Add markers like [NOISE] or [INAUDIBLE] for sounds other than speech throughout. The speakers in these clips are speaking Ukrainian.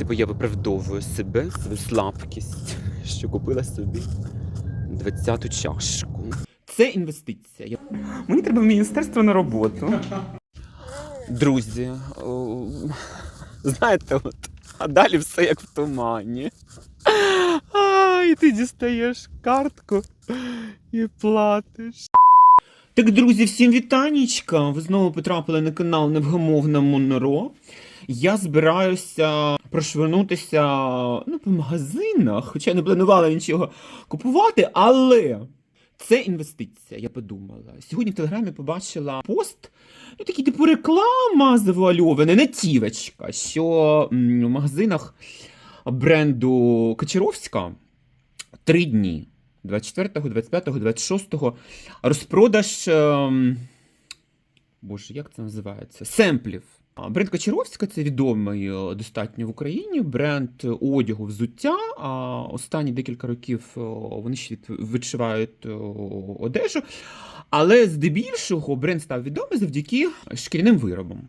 Типу я виправдовую себе, свою слабкість, що купила собі 20-ту чашку. Це інвестиція. Я- Мені треба в міністерство на роботу. Друзі, о, знаєте, от, а далі все як в тумані. А, і ти дістаєш картку і платиш. Так, друзі, всім вітанічка! Ви знову потрапили на канал Невгамовна Моноро. Я збираюся прошвернутися ну, по магазинах, хоча я не планувала нічого купувати, але це інвестиція, я подумала. Сьогодні в телеграмі побачила пост, ну такий типу реклама завуальована, натівочка, що в магазинах бренду Кочаровська три дні. 24, 25, 26 розпродаж. ем, Боже, як це називається? Семплів. Бренд Кочаровська це відомий е, достатньо в Україні бренд одягу взуття. А останні декілька років е, вони ще відшивають е, одежу. Але здебільшого бренд став відомий завдяки шкіряним виробам.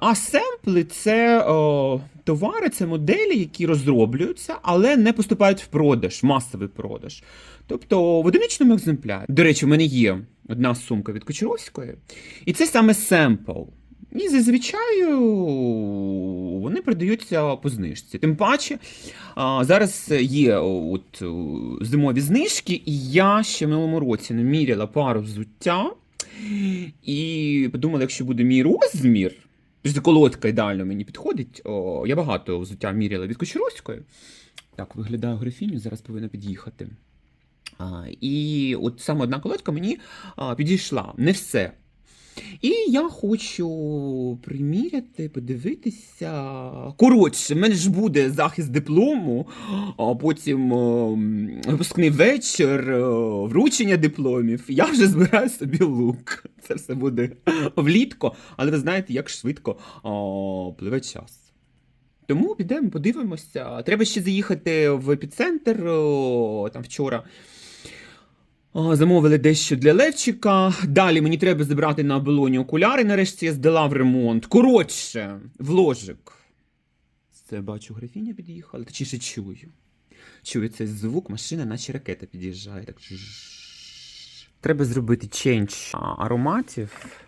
А семпли це о, товари, це моделі, які розроблюються, але не поступають в продаж, масовий продаж. Тобто в одиничному екземплярі. До речі, в мене є одна сумка від Кочаровської, і це саме семпл. І зазвичай вони продаються по знижці. Тим паче, зараз є от, зимові знижки, і я ще в минулому році не міряла пару взуття. І подумала, якщо буде мій розмір, Тобто колодка ідеально мені підходить. О, я багато взуття міряла від Кочаровської. Так, виглядаю графіню, зараз повинна під'їхати. А, і от саме одна колодка мені а, підійшла. Не все. І я хочу приміряти, подивитися. Коротше, в мене ж буде захист диплому, а потім випускний вечір, вручення дипломів. Я вже збираю собі лук. Це все буде влітку, але ви знаєте, як швидко пливе час. Тому підемо, подивимося. Треба ще заїхати в епіцентр там вчора. Замовили дещо для Левчика. Далі мені треба забрати на оболоні окуляри. Нарешті я здала в ремонт. Коротше, в ложик. Це бачу, графіня під'їхала, точніше чую. Чую цей звук, машина, наче ракета під'їжджає. Так. Треба зробити ченч ароматів,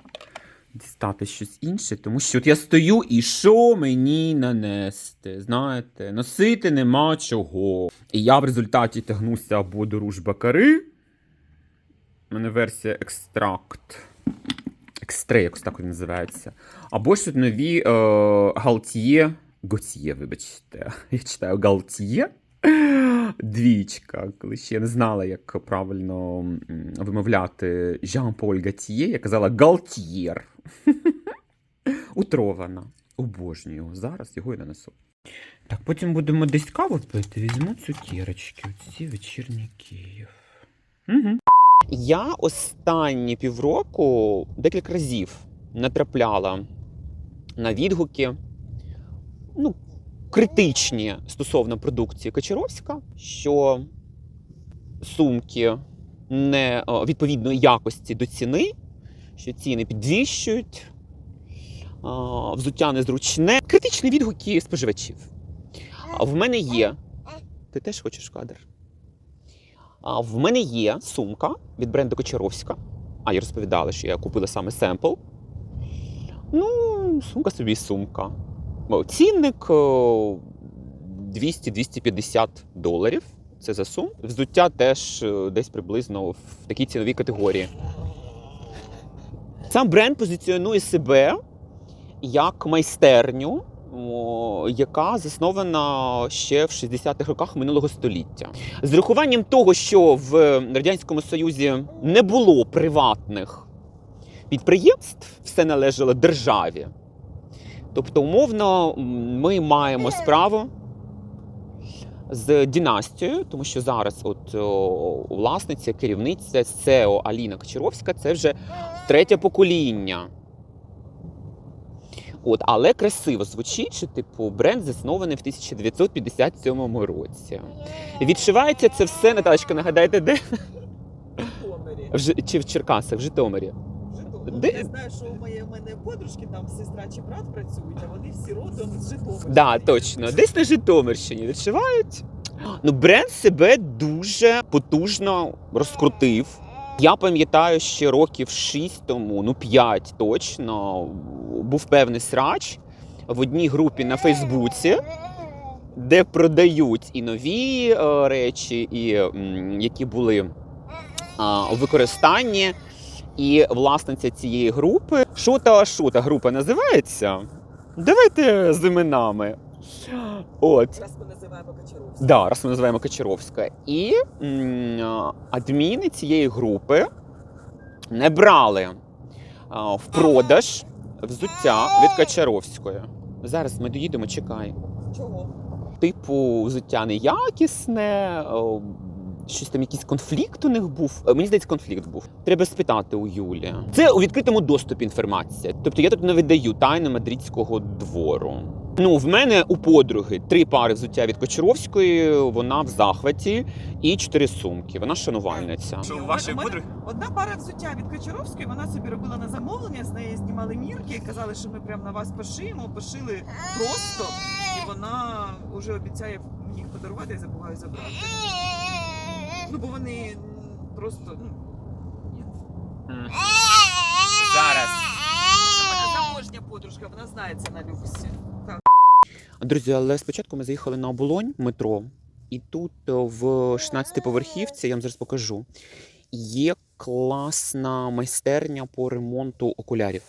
дістати щось інше, тому що от я стою і що мені нанести? Знаєте, носити нема чого. І я в результаті тягнуся або до ружбакари. У мене версія екстракт. Екстре, якось так він називається. Або ж тут нові е, Галтіє. Готьє, вибачте. Я читаю Галтіє. Двічка, коли ще я не знала, як правильно вимовляти Жан-Поль Гатіє, я казала Галтієр. [LAUGHS] Утрована. Обожнюю його. Зараз його і нанесу. Так, потім будемо десь каву пити. Візьму цукерочки, оці вечірні Київ. Угу. Я останні півроку декілька разів натрапляла на відгуки, ну, критичні стосовно продукції Кочаровська, що сумки не відповідної якості до ціни, що ціни підвищують, взуття незручне. Критичні відгуки споживачів. А в мене є. Ти теж хочеш кадр? А в мене є сумка від бренду Кочаровська. А я розповідала, що я купила саме семпл. Ну, сумка собі сумка. Цінник 200-250 доларів. Це за сум. Взуття теж е, десь приблизно в такій ціновій категорії. Сам бренд позиціонує себе як майстерню, яка заснована ще в 60-х роках минулого століття. З рахуванням того, що в Радянському Союзі не було приватних підприємств, все належало державі. Тобто, умовно, ми маємо справу з династією, тому що зараз от власниця, керівниця СЕО Аліна Кочаровська це вже третє покоління. От, але красиво звучить, що типу бренд заснований в 1957 році. Відшивається це все, Наталочка, нагадайте, де? В Жи- чи в Черкасах, в Житомирі. Я знаю, що у моєї у мене подружки там сестра чи брат працюють, а вони всі родом з Житомира. Да, точно. Десь на Житомирщині відчувають. Ну, бренд себе дуже потужно розкрутив. Я пам'ятаю, ще років 6 тому, ну 5 точно, був певний срач в одній групі на Фейсбуці, де продають і нові е, речі, і м, які були у використанні. І власниця цієї групи, що та що та група називається? Давайте з іменами. От. Раз ми називаємо Кочаровську. Да, раз ми називаємо Кочаровська. І м, адміни цієї групи не брали а, в продаж взуття від Качаровської. Зараз ми доїдемо, чекай. Чого? Типу, взуття неякісне, о, щось там якийсь конфлікт у них був. Е, Мені здається, конфлікт був. Треба спитати у Юлі. Це у відкритому доступі інформація. Тобто я тут не видаю тайни мадридського двору. Ну, в мене у подруги три пари взуття від Кочаровської, вона в захваті, і чотири сумки. Вона шанувальниця. Що, у вашої подруги? Одна пара взуття від Кочаровської, вона собі робила на замовлення, з неї знімали мірки, і казали, що ми прямо на вас пошиємо, пошили просто, і вона вже обіцяє їх подарувати, я забуваю забрати. Ну, бо вони просто, ну, ні. Зараз. Вона заможня подружка, вона знається на люксі. Друзі, але спочатку ми заїхали на оболонь метро, і тут е, в 16-поверхівці, я вам зараз покажу, є класна майстерня по ремонту окулярів.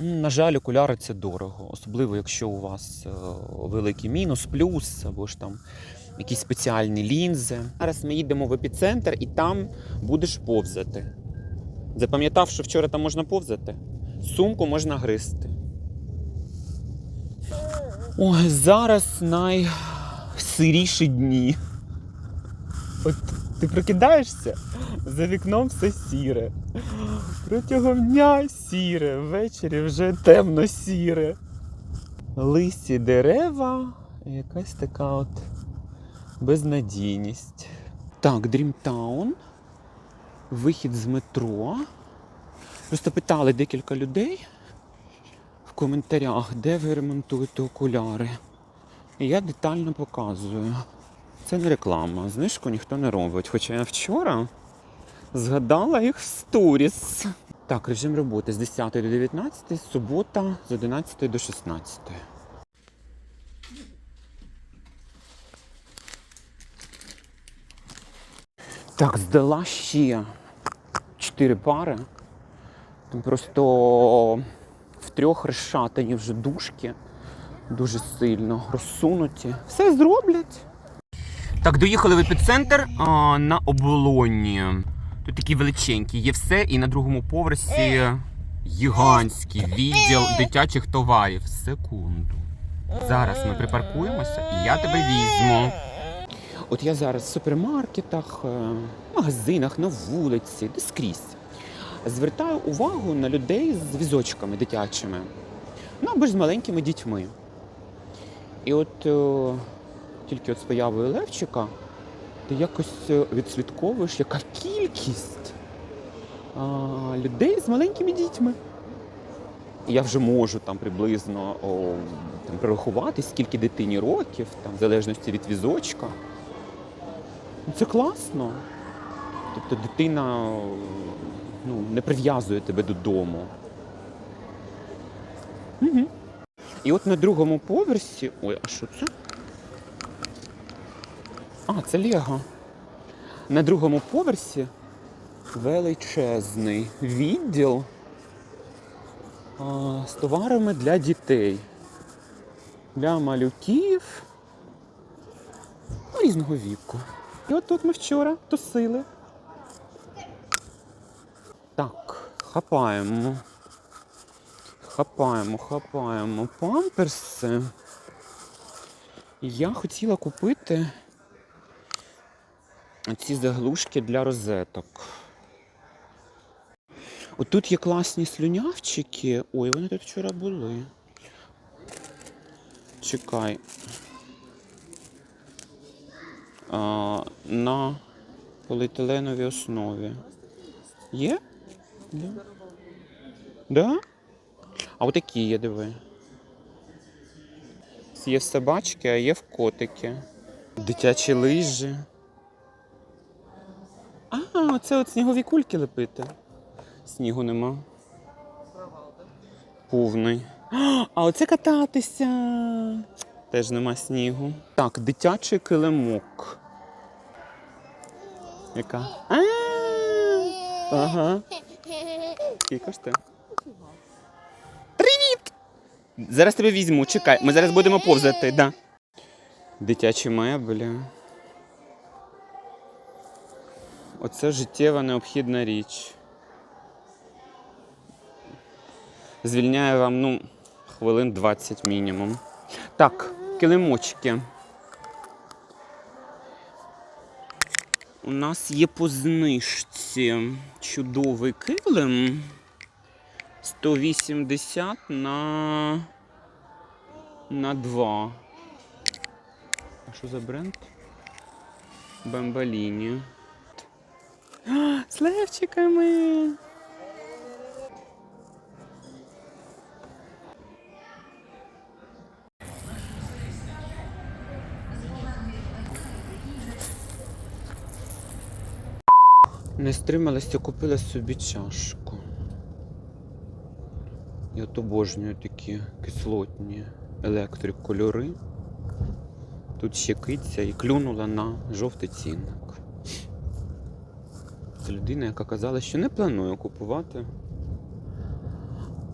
На жаль, окуляри це дорого, особливо якщо у вас е, великий мінус, плюс або ж там якісь спеціальні лінзи. Зараз ми їдемо в епіцентр і там будеш повзати. Запам'ятав, що вчора там можна повзати? Сумку можна гризти. Ой, зараз найсиріші дні. От ти прокидаєшся, за вікном все сіре. Протягом дня сіре, ввечері вже темно-сіре. Лисі дерева, якась така от безнадійність. Так, Дрімтаун. Вихід з метро. Просто питали декілька людей коментарях, де ви ремонтуєте окуляри. І я детально показую. Це не реклама, знижку ніхто не робить. Хоча я вчора згадала їх в сторіс. Так, режим роботи з 10 до 19, субота з 11 до 16. Так, здала ще 4 пари. Просто трьох розшатані вже дужки. Дуже сильно розсунуті. Все зроблять. Так, доїхали в епіцентр а, на оболоні. Тут такі величенькі. Є все, і на другому поверсі гігантський відділ дитячих товарів. Секунду. Зараз ми припаркуємося і я тебе візьму. От я зараз в супермаркетах, е, магазинах, на вулиці, де скрізь. Звертаю увагу на людей з візочками дитячими, ну або ж з маленькими дітьми. І от е, тільки от з появою Левчика ти якось е, відслідковуєш, яка кількість людей з маленькими дітьми. Я вже можу там приблизно о, там, прорахувати, скільки дитині років, там, в залежності від візочка. Це класно. Тобто дитина ну, не прив'язує тебе додому. Угу. І от на другому поверсі. Ой, а що це? А, це Лего. На другому поверсі величезний відділ а, з товарами для дітей. Для малюків ну, різного віку. І от тут ми вчора тусили. Так, хапаємо. Хапаємо, хапаємо памперси. Я хотіла купити ці заглушки для розеток. Отут є класні слюнявчики. Ой, вони тут вчора були. Чекай. А, на поліетиленовій основі. Є? Є? Да? А отакі є, диви. Є собачки, а є в котики. Дитячі лижі. А, це от снігові кульки лепити. Снігу нема. Повний. А оце кататися. Теж нема снігу. Так, дитячий килимок. Яка? А, Ага. Скільки ж? Привіт! Зараз тебе візьму, чекай. Ми зараз будемо повзати, да. Дитячі меблі. Оце життєва необхідна річ. Звільняє вам, ну, хвилин 20 мінімум. Так, килимочки. У нас є по знижці чудовий килим. 180 на. на 2. А що за бренд? Бамбаліні. [GASPS] З левчиками. Не стрималася, купила собі чашку. Я от обожнюю такі кислотні електрик кольори. Тут ще киця і клюнула на жовтий цінник. Це людина, яка казала, що не планує купувати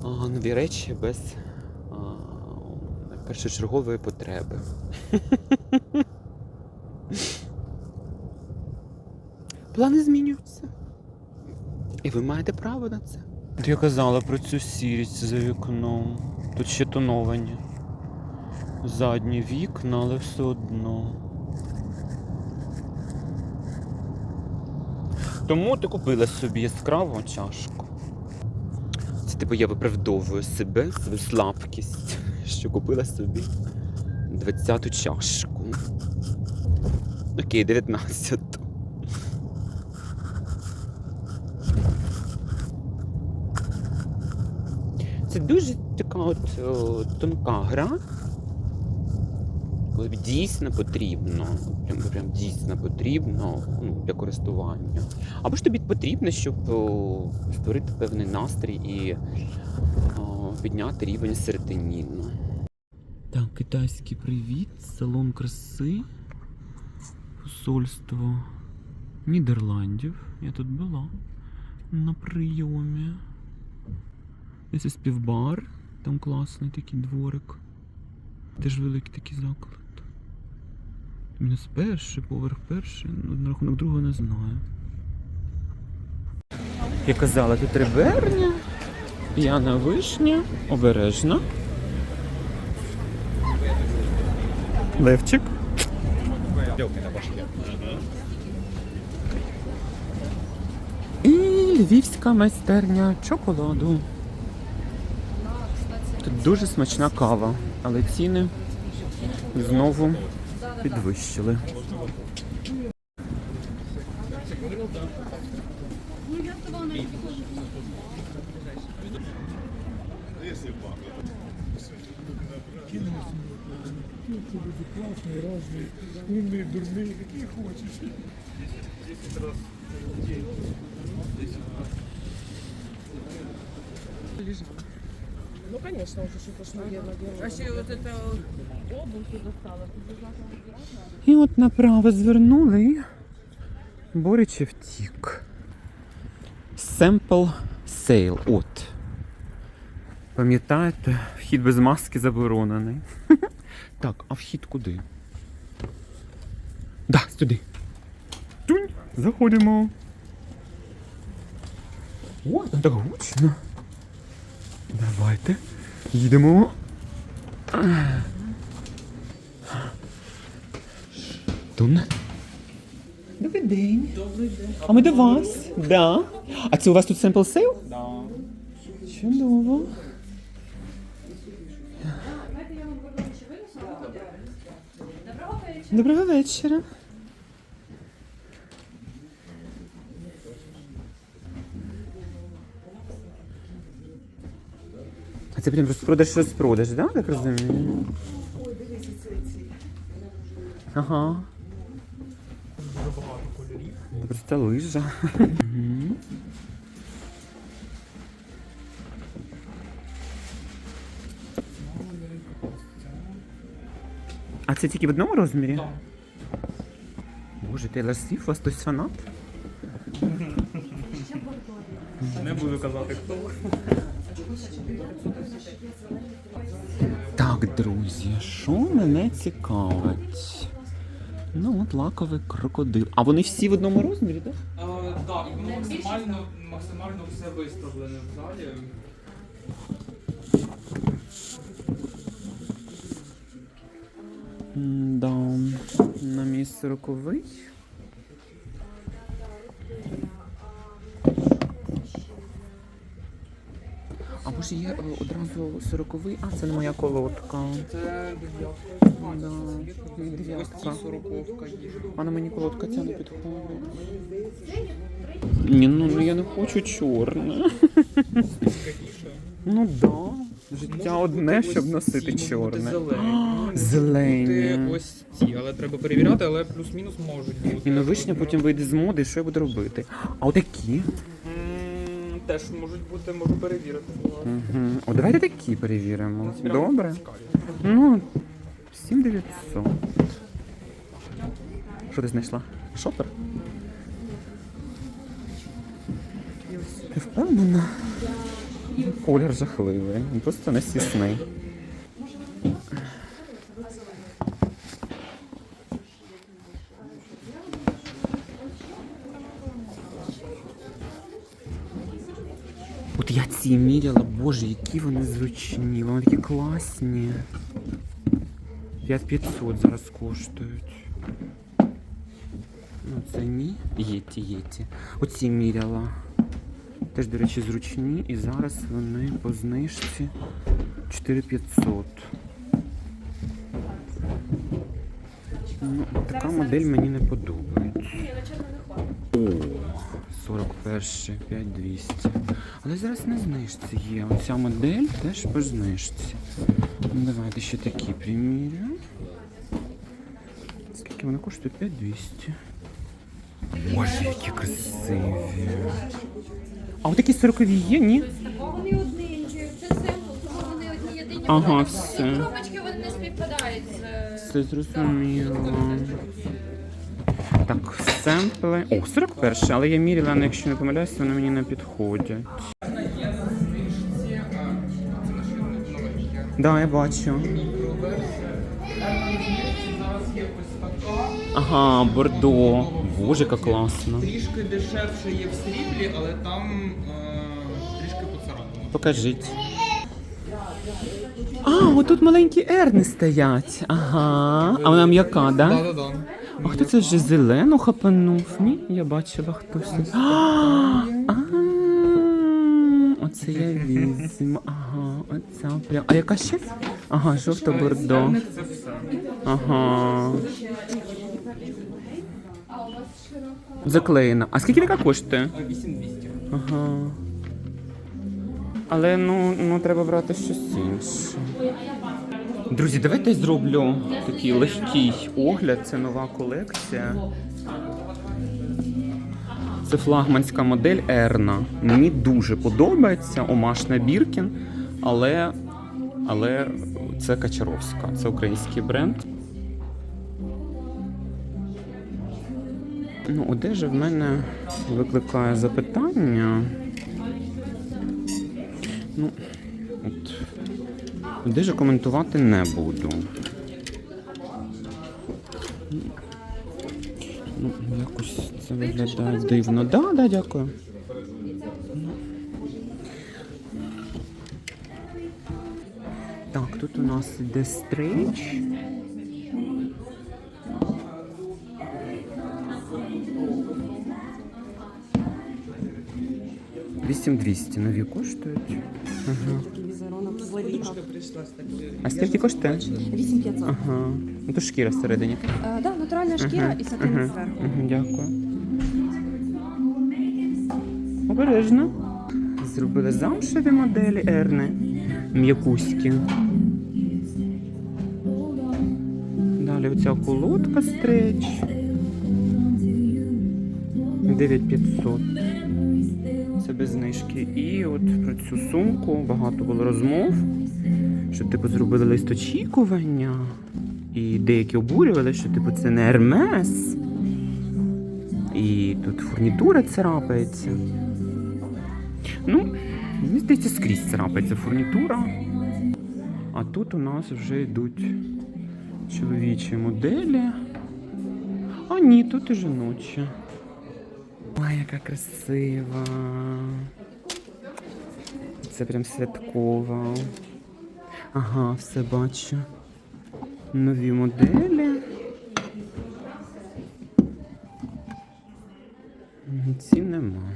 а, нові речі без а, першочергової потреби. [LAUGHS] Плани змінюються. І ви маєте право на це. Я казала про цю сірість за вікном. Тут ще тоновані. Задні вікна, але все одно. Тому ти купила собі яскраву чашку. Це типу я виправдовую себе, свою слабкість, [LAUGHS] що купила собі 20-ту чашку. Окей, 19-ту. Це дуже така от о, тонка гра. Коли дійсно потрібно, прям, прям дійсно потрібно ну, для користування. Або ж тобі потрібно, щоб о, створити певний настрій і о, підняти рівень серотоніну. Так, китайський привіт, салон краси, посольство Нідерландів. Я тут була на прийомі. Це співбар, там класний такий дворик. Теж великий такий заклад. Мінус перший, поверх перший, ну, на рахунок другого не знаю. Я казала, тут реберня, п'яна вишня, обережна. Левчик. І львівська майстерня чоколаду. Тут дуже смачна кава, але ціни знову підвищили. классные, разные, умные, дурные, какие хочешь. Ну, конечно, уже что-то наверное, делать. А еще вот это обувь ты достала. І от направо звернули і Боричі втік. Sample sale. От. Пам'ятаєте, вхід без маски заборонений. [LAUGHS] Так, а вхід куди? Да, сюди. Тунь, заходимо. О, так гучно. Давайте. Їдемо. Тун. Добрий день. Добрий день. А ми до вас. Да. А це у вас тут sample sale? Да. Чудово. Доброго вечора. А це прям розпродаж розпродаж, да? Так розумію? Ой, дивіться, це ці. Ага. Дуже багато кольорів. Це просто лижа. Мгм. А це тільки в одному розмірі? Так. Боже, Тейлор Свіфт, у вас хтось фанат? Не буду казати хто. Так, друзі, що мене цікавить? Ну, от лаковий крокодил. А вони всі в одному розмірі, так? Так, і максимально, максимально все виставлене в залі. Да. На мій сороковий. А є е, одразу сороковий, а це не моя колодка. Це дев'ятка. сороковка. А на мені колодка ця не підходить. Ні, ну ну, я не хочу чорне. Ну да. Життя одне, щоб носити чорне. Зелені. [GASPS] Ось ці, але треба перевіряти, але плюс-мінус можуть бути. І на вишня потім вийде з моди, що я буду робити? А отакі? Теж можуть бути, можу перевірити. Угу. О, давайте такі перевіримо. Прям Добре. цікаві. Ну, 7900. Що ти знайшла? Шопер? Ти впевнена? Колір жахливий. Він просто несісний. От я ці міряла, боже, які вони зручні, вони такі класні. 5500 зараз коштують. Ну, це ні. Єті, єті. Оці міряла. Теж, до речі, зручні. І зараз вони по знижці 4500. Ну, така модель мені не подобається. О, 41 5200. Але зараз на знижці є. Оця модель теж по знижці. Ну, давайте ще такі примірю. Скільки вона коштує? 5200. Боже, які красиві. А от такі 40 є, ні? Вони одненькі, це семпл, тому вони одні єдині. Ага, все. І Коробочки вони не співпадають з... е, Все зрозуміло. Так, семпли. О, 41, але я міряла, але якщо не помиляюся, вони мені не підходять. Да, я бачу. Ага, бордо. Боже, яка класна. Трішки дешевше є в сріблі, але там е, трішки поцарапано. Покажіть. А, отут маленькі ерни стоять. Ага. А вона м'яка, да? Да-да-да. А хто це вже зелену хапанув? Ні, я бачила хтось. Оце я візьму. Ага, оця прям. А яка ще? Ага, жовто бордо. Ага. Заклеєна. А скільки така коштує? 8200. Ага. Але ну, ну треба брати щось інше. Друзі, давайте зроблю такий легкий огляд. Це нова колекція. Це флагманська модель Ерна. Мені дуже подобається Омаш на Біркін, але, але це Качаровська, це український бренд. Ну, одежа в мене викликає запитання. Ну, от. Дуже коментувати не буду. Ну, Якось це виглядає дивно. Так, да, да, дякую. Так, тут у нас іде стрич. 8200 нові коштують. Ага. А скільки коштує? 8500. Ага. Ну, то шкіра всередині. Так, да, э, натуральна шкіра і сатин зверху. Дякую. Обережно. Зробили замшеві моделі ерни. М'якуські. Далі оця колодка стреч. 9500. Без знижки. І от про цю сумку багато було розмов, що типу зробили лист очікування. І деякі обурювали, що типу це не Ермес. І тут фурнітура царапається. Ну, мені здається, скрізь царапається фурнітура. А тут у нас вже йдуть чоловічі моделі. А ні, тут і жіночі. Ой, яка красива. Це прям святкова. Ага, все бачу. Нові моделі. М, Ці нема.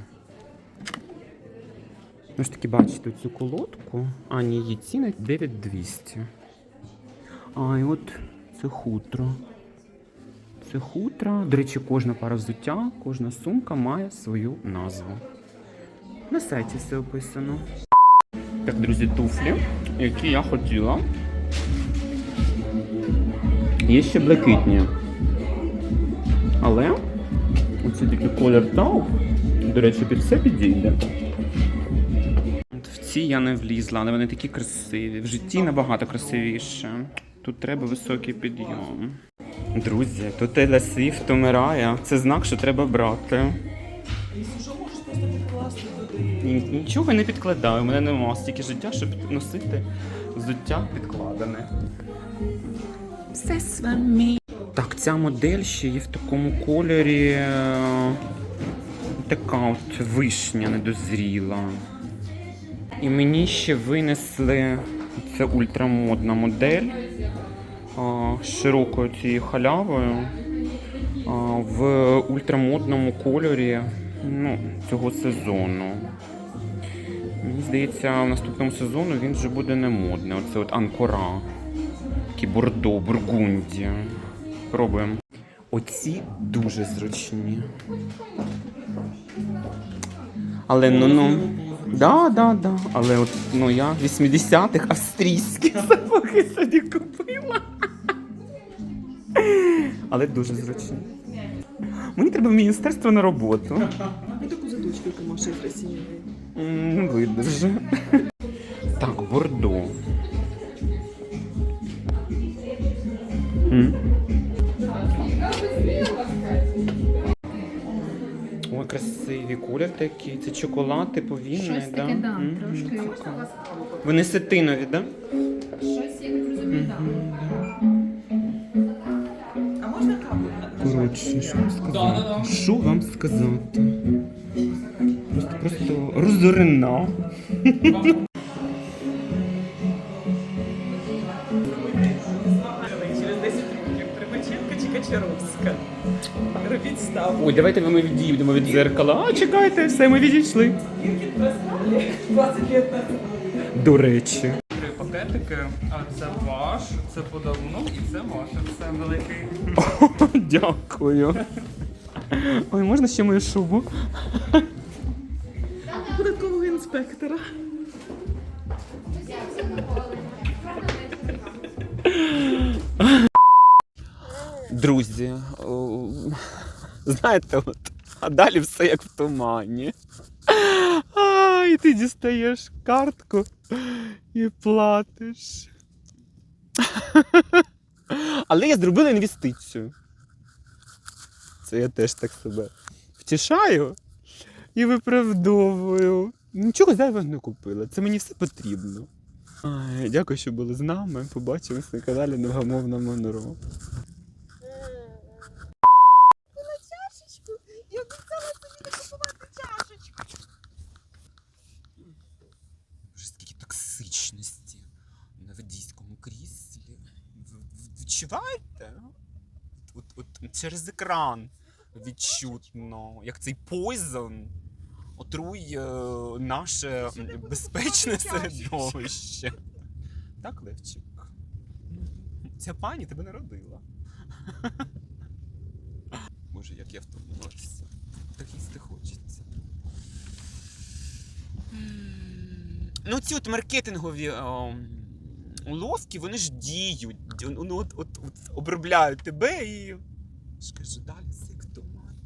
Ну ж таки, бачите цю колодку. А, ні, її ціна 9200. А, і от це хутро. Це хутро. До речі, кожна пара взуття, кожна сумка має свою назву. На сайті все описано. Так, друзі, туфлі, які я хотіла. Є ще блакитні. Але оці такий колір тау, до речі, під все підійде. В ці я не влізла, але вони такі красиві. В житті набагато красивіше. Тут треба високий підйом. Друзі, тут Тейлор Свіфт умирає. Це знак, що треба брати. Що, можеш просто підкласти туди. Нічого не підкладаю, у мене нема стільки життя, щоб носити взуття підкладене. Все з вами. Так, ця модель ще є в такому кольорі. е, Така от вишня недозріла. І мені ще винесли це ультрамодна модель широкою цією халявою в ультрамодному кольорі ну, цього сезону. Мені здається, в наступному сезону він вже буде не модний. Оце от Анкора. Такий бордо, бургунді. Пробуємо. Оці дуже зручні. Але ну ну. Да, да, да. Але от ну я 80-х австрійські сапоги собі купила. Але дуже зручні. Мені треба в міністерство на роботу. Ну таку задочку Маші красиві. Не видно вже. Так, бордо. Ой, красиві колір такий. Це чоколад, типу вінний, Щось да? таке, да, М, трошки. Вони сетинові, да? щось, я так розумію, так. Коротше, що вам сказати? Що вам сказати? Просто, просто розорена. Через 10 років Примаченко чи Качаровська. Робіть ставку. Ой, давайте ми відійдемо від дзеркала. А, чекайте, все, ми відійшли. Проспали 20 лет назад. До речі. Пакетики, а це ваш, це подарунок і це ваше. Це великий. [LAUGHS] Дякую. Ой, можна ще мою шубу? Податкового інспектора. Друзі, о, знаєте, от, а далі все як в тумані. І ти дістаєш картку і платиш. Але я зробила інвестицію. Це я теж так себе втішаю і виправдовую. Нічого зайвого не купила. Це мені все потрібно. Ай, дякую, що були з нами. Побачимось на каналі Невгамовна Монро. Я обіцяла собі не купувати чашечку. Вже скільки токсичності на водійському кріслі. Ви, ви відчуваєте? От, от, через екран відчутно, як цей пойзон отрує наше безпечне середовище. Так, Левчик? Ця пані тебе народила. Боже, як я втомилася. Так їсти хочеться. Ну ці от маркетингові о, уловки, вони ж діють. Ну, от, от, от обробляють тебе і. Скажу, далі, сектоман.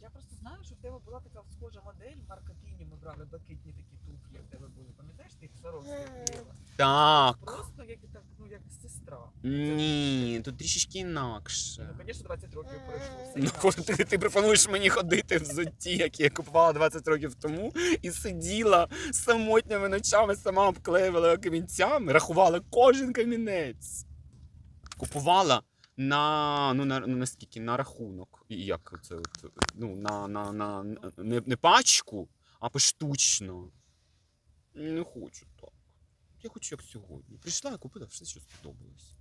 Я просто знаю, що в тебе була така схожа модель Марка Піні. Ми брали блакитні такі туфлі в тебе були. Пам'ятаєш, ти їх сорок, клеїла? Так. Просто як так, ну як сестра. Ні, тут трішечки інакше. Ну, звісно, 20 років пройшло. все Ну, інакше. ти, ти пропонуєш мені ходити в зутті, які я купувала 20 років тому, і сиділа самотніми ночами, сама обклеювала камінцями, рахувала кожен камінець. Купувала на, ну, на, ну, на скільки? На рахунок. І як це? От, ну, на, на, на, не, не пачку, а поштучно. Не хочу. Я хочу як сьогодні. Прийшла і купила все, що сподобалось.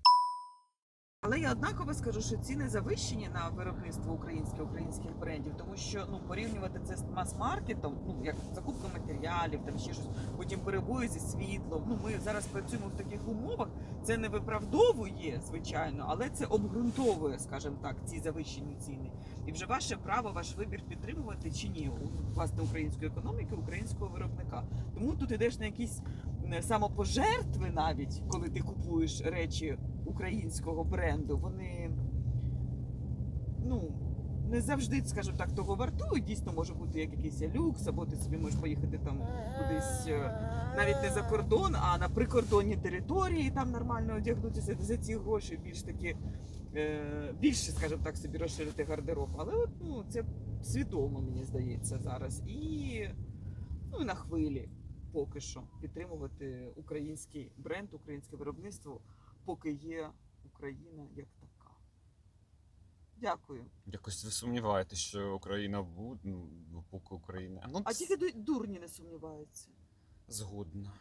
Але я однаково скажу, що ціни завищені на виробництво українських українських брендів, тому що ну порівнювати це з мас-маркетом, ну як закупка матеріалів, там ще щось, потім перебої зі світлом. Ну ми зараз працюємо в таких умовах. Це не виправдовує, звичайно, але це обґрунтовує, скажімо так, ці завищені ціни. І вже ваше право, ваш вибір підтримувати чи ні у- власне української економіки, українського виробника. Тому тут ідеш на якісь самопожертви, навіть коли ти купуєш речі українського бренду, вони ну. Не завжди, скажімо так, того вартують. Дійсно може бути як якийсь люкс, або ти собі можеш поїхати там кудись е, навіть не за кордон, а на прикордонні території там нормально одягнутися за ці гроші, більш таки е, більше, скажімо так, собі розширити гардероб. Але от, ну, це свідомо, мені здається, зараз. І ну, на хвилі поки що підтримувати український бренд, українське виробництво, поки є Україна як така. Дякую. Якось ви сумніваєтесь, що Україна буде, ну, поки Україна. Ну, А тільки дурні не сумніваються. згодна.